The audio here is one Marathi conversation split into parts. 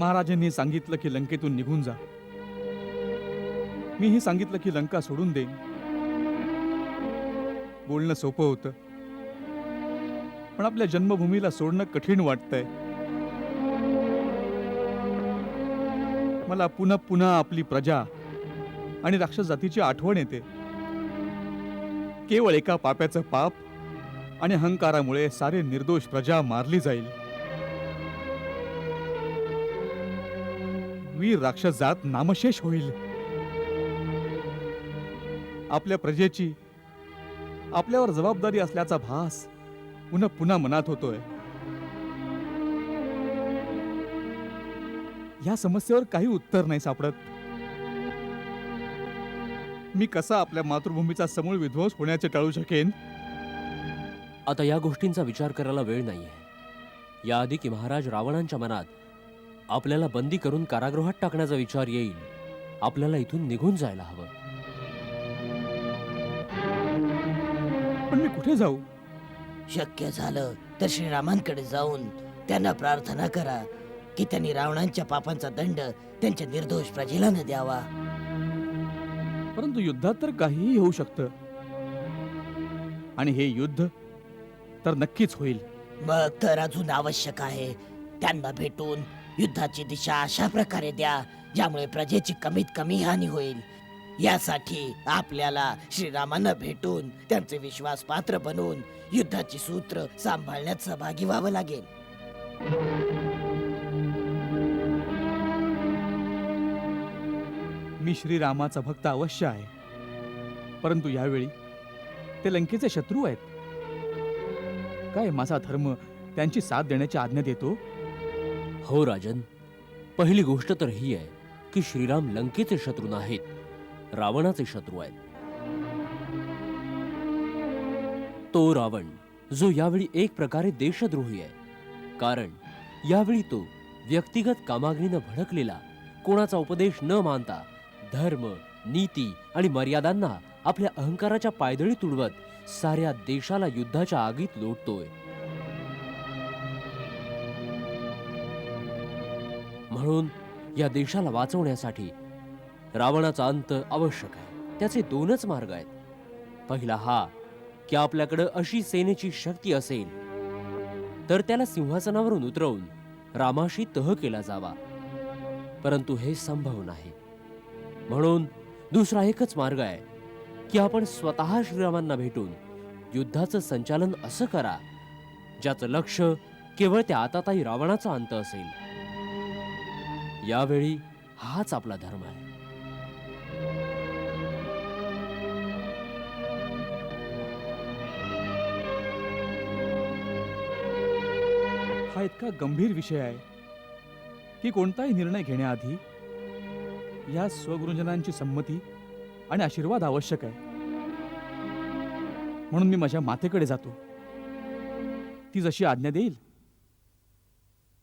महाराजांनी सांगितलं की लंकेतून निघून जा. मीही सांगितलं की लंका सोडून देईन बोलणं सोपं होतं. पण आपल्या जन्मभूमीला सोडणं कठीण वाटतंय. मला पुन्हा पुन्हा आपली प्रजा आणि राक्षस जातीची आठवण येते. केवळ एका पाप्याचं पाप आणि अहंकारामुळे सारे निर्दोष प्रजा मारली जाईल. वीर राक्षस जात नामशेष होईल. आपल्या प्रजेची आपल्यावर जबाबदारी असल्याचा भास पुन्हा पुन्हा मनात होतोय. या समस्येवर काही उत्तर नाही सापडत. मी कसा आपल्या मातृभूमीचा समूळ विध्वंस होण्याचे टाळू शकेन? आता या गोष्टींचा विचार करायला वेळ नाहीये. याआधी की महाराज रावणांच्या मनात आपल्याला बंदी करून कारागृहात टाकण्याचा विचार येईल. आपल्याला इथून निघून जायला हवं. पण मी कुठे जाऊ? शक्य झालं तर श्रीरामांकडे जाऊन त्यांना प्रार्थना करा की त्यांनी रावणांच्या पापांचा दंड त्यांच्या निर्दोष प्रजेला न द्यावा. परंतु युद्धात तर काहीही होऊ शकतं. आणि हे युद्ध तर नक्कीच होईल. मग तर अजून आवश्यक आहे. त्यांना भेटून युद्धाची दिशा अशा प्रकारे द्या ज्यामुळे प्रजेची कमीत कमी हानी होईल. यासाठी आपल्याला श्रीरामांना भेटून त्यांचे विश्वास पात्र बनवून युद्धाची सूत्र सांभाळण्यात सहभागी व्हावं लागेल. मी श्रीरामाचा भक्त अवश्य आहे. परंतु यावेळी ते लंकेचे शत्रू आहेत. काय माझा धर्म त्यांची साथ देण्याची आज्ञा देतो? हो राजन पहिली गोष्ट तर ही आहे की श्रीराम लंकेचे शत्रू नाहीत रावणाचे शत्रू आहेत. तो रावण जो यावेळी एक प्रकारे देशद्रोही आहे कारण यावेळी तो व्यक्तिगत कामाग्नीनं भडकलेला कोणाचा उपदेश न मानता धर्म नीती आणि मर्यादांना आपल्या अहंकाराच्या पायदळी तुडवत साऱ्या देशाला युद्धाच्या आगीत लोटतोय. म्हणून या देशाला वाचवण्यासाठी रावणाचा अंत आवश्यक आहे. त्याचे दोनच मार्ग आहेत. पहिला हा की आपल्याकडं अशी सेनेची शक्ती असेल तर त्याला सिंहासनावरून उतरवून रामाशी तह केला जावा. परंतु हे संभव नाही. म्हणून दुसरा एकच मार्ग आहे की आपण स्वतः श्रीरामांना भेटून युद्धाचं संचालन असं करा ज्याचं लक्ष केवळ त्या आताताई रावणाचा अंत असेल. यावेळी हाच आपला धर्म आहे. हा इतका गंभीर विषय आहे की कोणताही निर्णय घेण्याआधी या स्वगुरुजनांची संमती आणि आशीर्वाद आवश्यक आहे. म्हणून मी माझ्या मातेकडे जातो. ती जशी आज्ञा देईल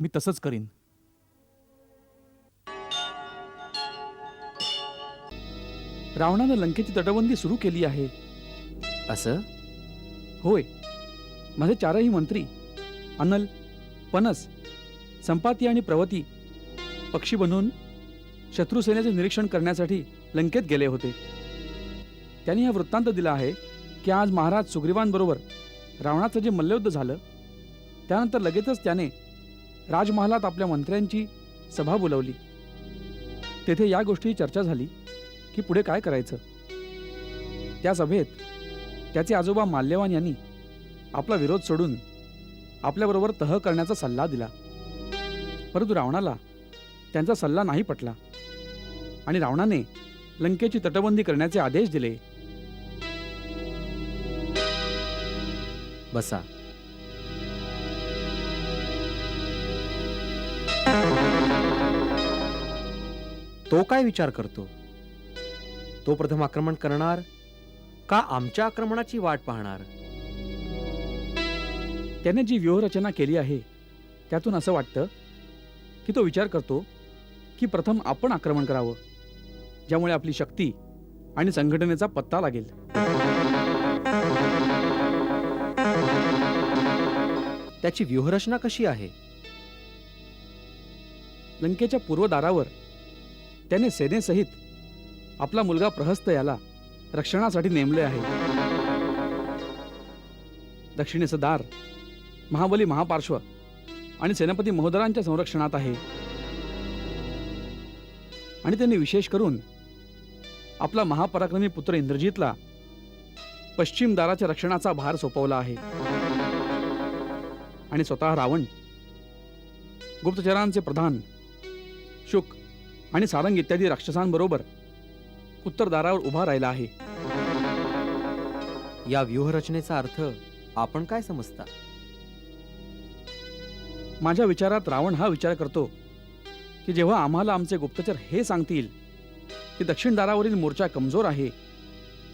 मी तसंच करीन. रावणानं लंकेची तटबंदी सुरू केली आहे. असं? होय. माझे चारही मंत्री अनल पनस संपाती आणि प्रवती पक्षी बनून शत्रुसेनेचे निरीक्षण करण्यासाठी लंकेत गेले होते. त्यांनी हा वृत्तांत दिला आहे की आज महाराज सुग्रीवांबरोबर रावणाचं जे मल्लयुद्ध झालं त्यानंतर लगेचच त्याने राजमहालात आपल्या मंत्र्यांची सभा बोलवली. तेथे या गोष्टी चर्चा झाली. की पुढे काय करायचं? त्या सभेत त्याचे आजोबा माल्यवान यांनी आपला विरोध सोडून आपल्याबरोबर तह करण्याचा सल्ला दिला. परंतु रावणाला त्यांचा सल्ला नाही पटला आणि रावणाने लंकेची तटबंदी करण्याचे आदेश दिले. बसा. तो काय विचार करतो? तो प्रथम आक्रमण करणार का आमच्या आक्रमणाची वाट पाहणार? त्याने जी व्यूहरचना केली आहे त्यातून असं वाटतं की तो विचार करतो की प्रथम आपण आक्रमण करावं ज्यामुळे आपली शक्ती आणि संघटनेचा पत्ता लागेल. त्याची व्यूहरचना कशी आहे? लंकेच्या पूर्वदारावर त्याने सेनेसहित आपला मुलगा प्रहस्त याला रक्षणासाठी नेमले आहे. दक्षिणेचं दार महाबली महापार्श्व आणि सेनापती महोदरांच्या संरक्षणात आहे. आणि त्यांनी विशेष करून आपला महापराक्रमी पुत्र इंद्रजितला पश्चिम दाराच्या रक्षणाचा भार सोपवला आहे. आणि स्वतः रावण गुप्तचरांचे प्रधान शुक आणि सारंग इत्यादी राक्षसांबरोबर उत्तरदारावर उभा राहिला आहे. या व्यूहरचनेचा अर्थ आपण काय समजता? माझ्या विचारात रावण हा विचार करतो की जेव्हा आम्हाला आमचे गुप्तचर हे सांगतील की दक्षिण दारावरील मोर्चा कमजोर आहे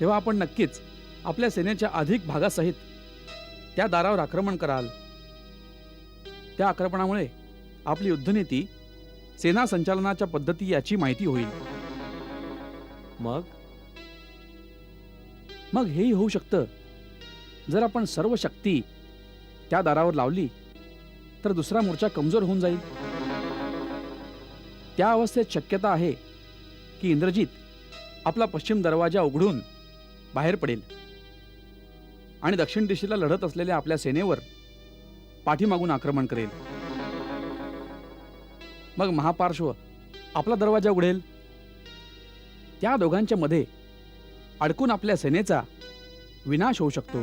तेव्हा आपण नक्कीच आपल्या सेनेच्या अधिक भागासहित त्या दारावर आक्रमण कराल. त्या आक्रमणामुळे आपली युद्धनीती सेना संचालनाच्या पद्धती याची माहिती होईल. मग? मग हेही होऊ शकतं. जर आपण सर्व शक्ती त्या दारावर लावली तर दुसरा मोर्चा कमजोर होऊन जाईल. त्या अवस्थेत शक्यता आहे की इंद्रजीत आपला पश्चिम दरवाजा उघडून बाहेर पडेल आणि दक्षिण दिशेला लढत असलेल्या आपल्या सेनेवर पाठीमागून आक्रमण करेल. मग महापार्श्व आपला दरवाजा उघडेल. त्या दोघांच्या मध्ये अडकून आपल्या सेनेचा विनाश होऊ शकतो.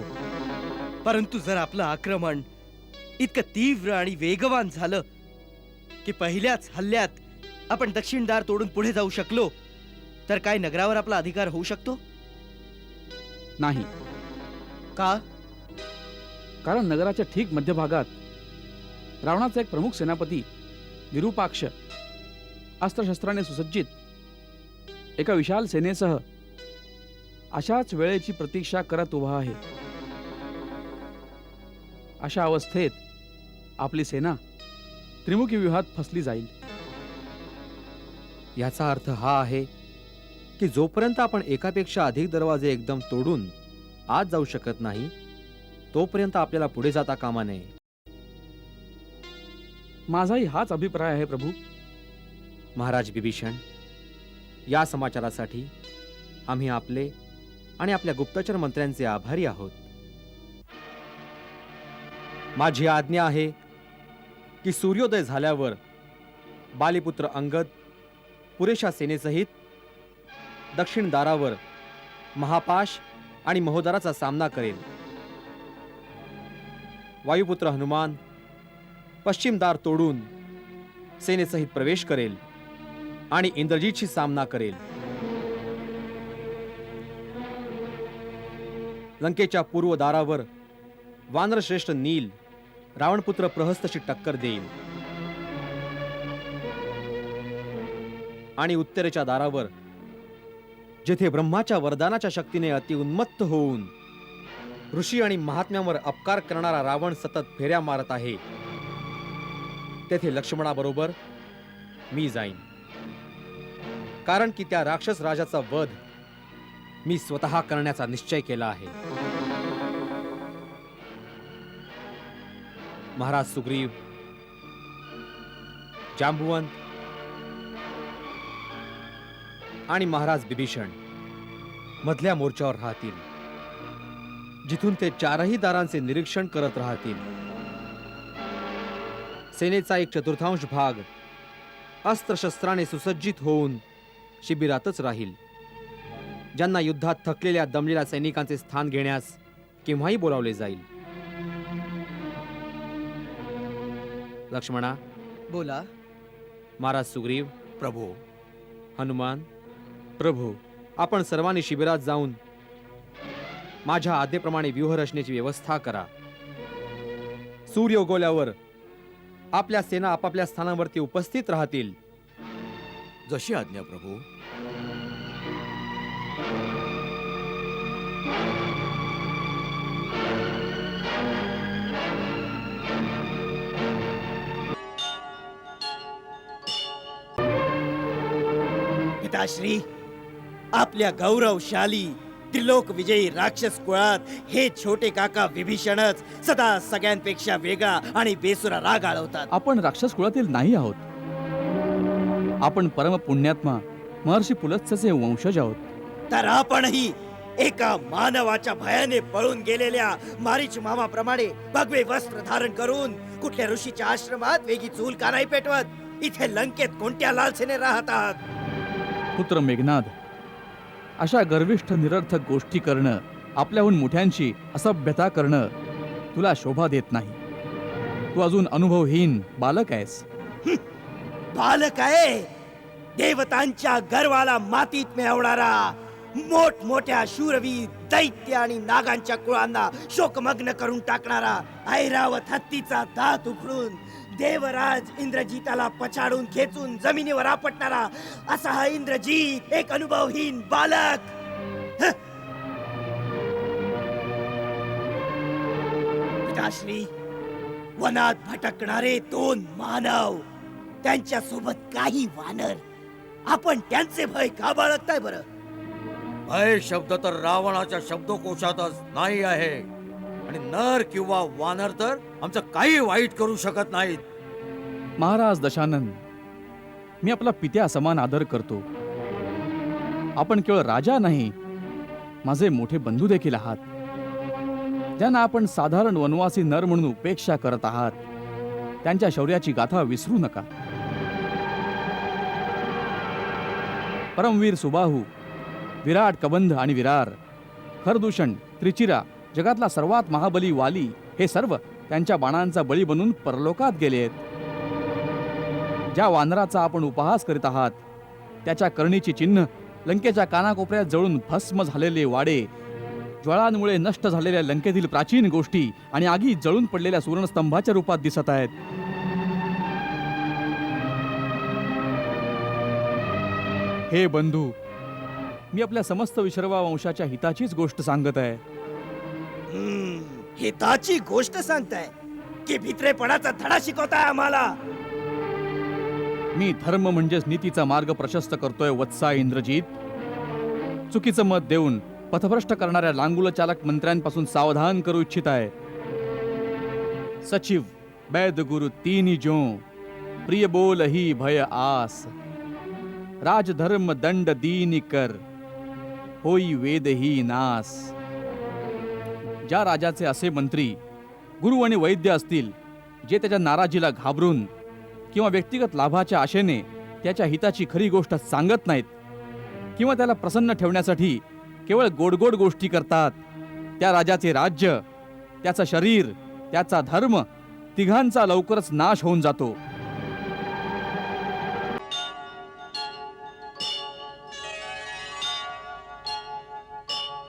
परंतु जर आपलं आक्रमण इतकं तीव्र आणि वेगवान झालं की पहिल्याच हल्ल्यात आपण दक्षिण दार तोडून पुढे जाऊ शकलो तर काय नगरावर आपला अधिकार होऊ शकतो? नाही. का? कारण नगराच्या ठीक मध्यभागात रावणाचा एक प्रमुख सेनापती विरूपाक्ष अस्त्रशस्त्राने सुसज्जित एका विशाल सेनेसह अशाच वेळेची प्रतीक्षा करत उभा आहे. अशा अवस्थेत आपली सेना त्रिमुखी व्यूहात फसली जाईल. याचा अर्थ हा आहे की जोपर्यंत आपण एकापेक्षा अधिक दरवाजे एकदम तोडून आत जाऊ शकत नाही तोपर्यंत आपल्याला पुढे जाता कामा नये. माझाही हाच अभिप्राय आहे प्रभू. महाराज बिभीषण या समाचारासाठी आम्ही आपले आणि आपल्या गुप्तचर मंत्र्यांचे आभारी आहोत. माझी आज्ञा आहे की सूर्योदय झाल्यावर बालीपुत्र अंगद पुरेशा सेनेसहित दक्षिण दारावर महापाश आणि महोदराचा सामना करेल. वायुपुत्र हनुमान पश्चिम दार तोडून सेनेसहित प्रवेश करेल. आणि इंद्रजीतशी सामना करेल. लंकेच्या पूर्व दारावर वानरश्रेष्ठ नील रावणपुत्र प्रहस्तशी टक्कर देईल. आणि उत्तरेच्या दारावर जेथे ब्रह्माच्या वरदानाच्या शक्तीने अतिउन्मत्त होऊन ऋषी आणि महात्म्यावर अपकार करणारा रावण सतत फेऱ्या मारत आहे. तेथे लक्ष्मणाबरोबर मी जाईन. कारण की त्या राक्षस राजाचा वध मी स्वतः करण्याचा निश्चय केला आहे. महाराज सुग्रीव जांबुवंत आणि महाराज बिभीषण मधल्या मोर्चावर राहतील जिथून ते चारही दारांचे निरीक्षण करत राहतील. सेनेचा एक चतुर्थांश भाग अस्त्रशस्त्राने सुसज्जित होऊन शिबिरातच राहील. ज्यांना युद्धात थकलेल्या दमलेल्या सैनिकांचे स्थान घेण्यास केव्हाही बोलावले जाईल. लक्ष्मणा. बोला. महाराज सुग्रीव. प्रभू. हनुमान. प्रभू आपण सर्वांनी शिबिरात जाऊन माझ्या आज्ञेप्रमाणे व्यूहरचनेची व्यवस्था करा. सूर्य उगवल्यावर आपल्या सेना आपापल्या स्थानावरती उपस्थित राहतील. जशी आज्ञा प्रभू. पिताश्री आपल्या गौरवशाली त्रिलोक विजयी राक्षस कुळात हे छोटे काका विभीषणच सदा सगळ्यांपेक्षा वेगळा आणि बेसुरा राग आळवतात. आपण राक्षस कुळातील नाही आहोत. आपण परम पुण्यात्मा महर्षी पुलत्सचे वंशज आहोत. तर आपणही एका मानवाच्या भयाने पळून गेलेल्या मारीच मामाप्रमाणे भगवे वस्त्र धारण करून कुठल्या ऋषीच्या आश्रमात वेगी चूल का नाही पेटवत इथे लंकेत कोणत्या लालसेने राहतात? पुत्र मेघनाद. अशा गर्विष्ठ निरर्थक गोष्टी करणं आपल्याहून मोठ्यांशी असभ्यता करणं तुला शोभा देत नाही. तू अजून अनुभवहीन बालक आहेस. बालक आहे. देवतांच्या गर्वाला मातीत मिळवणारा मोठमोठ्या शूरवीर दैत्य आणि नागांच्या कुळांना शोकमग्न करून टाकणारा ऐरावत हत्तीचा दात उघडून देवराज इंद्रजिताला पछाडून खेचून जमिनीवर आपटणारा असा हा इंद्रजीत एक अनुभवहीन बालक. पिताश्री वनात भटकणारे दोन मानव त्यांच्यासोबत काही वानर. आपण त्यांचे भय का बाळगताय बरं? भय शब्द तर रावणाच्या शब्दकोशातच नाही आहे. आणि नर किंवा वानर तर आमचं काही वाईट करू शकत नाहीत. महाराज दशानन मी आपला पित्या समान आदर करतो. आपण केवळ राजा नाही माझे मोठे बंधू देखील आहात. ज्यांना आपण साधारण वनवासी नर म्हणून उपेक्षा करत आहात त्यांच्या शौर्याची गाथा विसरू नका. परमवीर सुबाहू विराट कबंध आणि विरार खरदूषण त्रिचिरा जगातला सर्वात महाबली वाली हे सर्व त्यांच्या बाणांचा बळी बनून परलोकात गेले आहेत. ज्या वानराचा आपण उपहास करीत आहात त्याच्या करणीची चिन्ह लंकेच्या कानाकोपऱ्यात जळून भस्म झालेले वाडे ज्वाळांमुळे नष्ट झालेल्या लंकेतील प्राचीन गोष्टी आणि आगी जळून पडलेल्या सुवर्णस्तंभाच्या रूपात दिसत आहेत. हे बंधू मी आपल्या समस्त विश्रवा वंशाच्या हिताचीच गोष्ट सांगत आहे. हिताची गोष्ट सांगताय. की भित्रेपणाचा धडा शिकवताय आम्हाला. मी धर्म म्हणजेच नीतीचा मार्ग प्रशस्त करतोय वत्सा इंद्रजीत. चुकीचं मत देऊन पथभ्रष्ट करणाऱ्या लांगुल चालक मंत्र्यांपासून सावधान करू इच्छित आहे सचिव बैद गुरु तीन जो प्रिय बोल ही भय आस. राजधर्म दंड दीन कर होई वेद ही नास. ज्या राजाचे असे मंत्री गुरु आणि वैद्य असतील जे त्याच्या नाराजीला घाबरून किंवा व्यक्तिगत लाभाच्या आशेने त्याच्या हिताची खरी गोष्ट सांगत नाहीत किंवा त्याला प्रसन्न ठेवण्यासाठी केवळ गोडगोड गोष्टी करतात त्या राजाचे राज्य त्याचं शरीर त्याचा धर्म तिघांचा लवकरच नाश होऊन जातो.